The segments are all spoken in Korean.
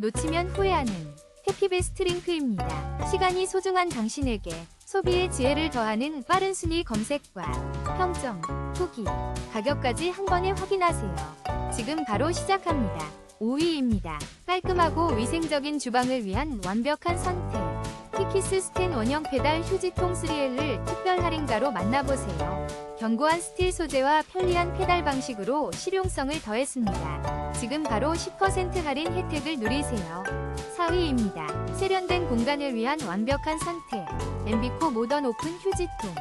놓치면 후회하는 해피베스트 링크입니다. 시간이 소중한 당신에게 소비의 지혜를 더하는 빠른 순위 검색과 평점, 후기, 가격까지 한 번에 확인하세요. 지금 바로 시작합니다. 5위입니다. 깔끔하고 위생적인 주방을 위한 완벽한 선택. 키키스 스텐 원형 페달 휴지통 3L을 특별 할인가로 만나보세요. 견고한 스틸 소재와 편리한 페달 방식으로 실용성을 더했습니다. 지금 바로 10% 할인 혜택을 누리세요. 4위입니다. 세련된 공간을 위한 완벽한 선택. 엠비코 모던 오픈 휴지통.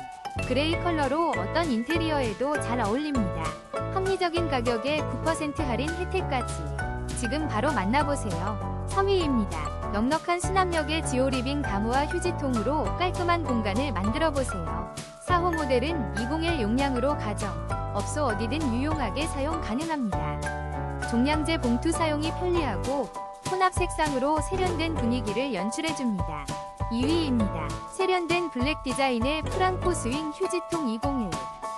그레이 컬러로 어떤 인테리어에도 잘 어울립니다. 합리적인 가격에 9% 할인 혜택까지. 지금 바로 만나보세요. 3위입니다. 넉넉한 수납력의 지오 리빙 다무와 휴지통으로 깔끔한 공간을 만들어 보세요. 4호 모델은 201 용량으로 가정, 업소 어디든 유용하게 사용 가능합니다. 종량제 봉투 사용이 편리하고 혼합 색상으로 세련된 분위기를 연출해줍니다. 2위입니다. 세련된 블랙 디자인의 프랑코 스윙 휴지통 201.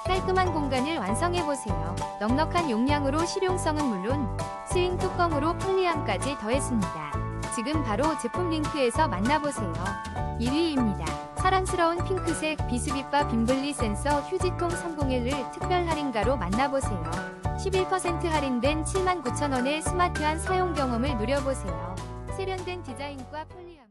깔끔한 공간을 완성해보세요. 넉넉한 용량으로 실용성은 물론 스윙 뚜껑으로 편리함까지 더했습니다. 지금 바로 제품 링크에서 만나보세요. 1위입니다. 사랑스러운 핑크색 비스빗바 빔블리 센서 휴지통 301을 특별 할인가로 만나보세요. 11% 할인된 79,000원의 스마트한 사용 경험을 누려보세요. 세련된 디자인과 편리함.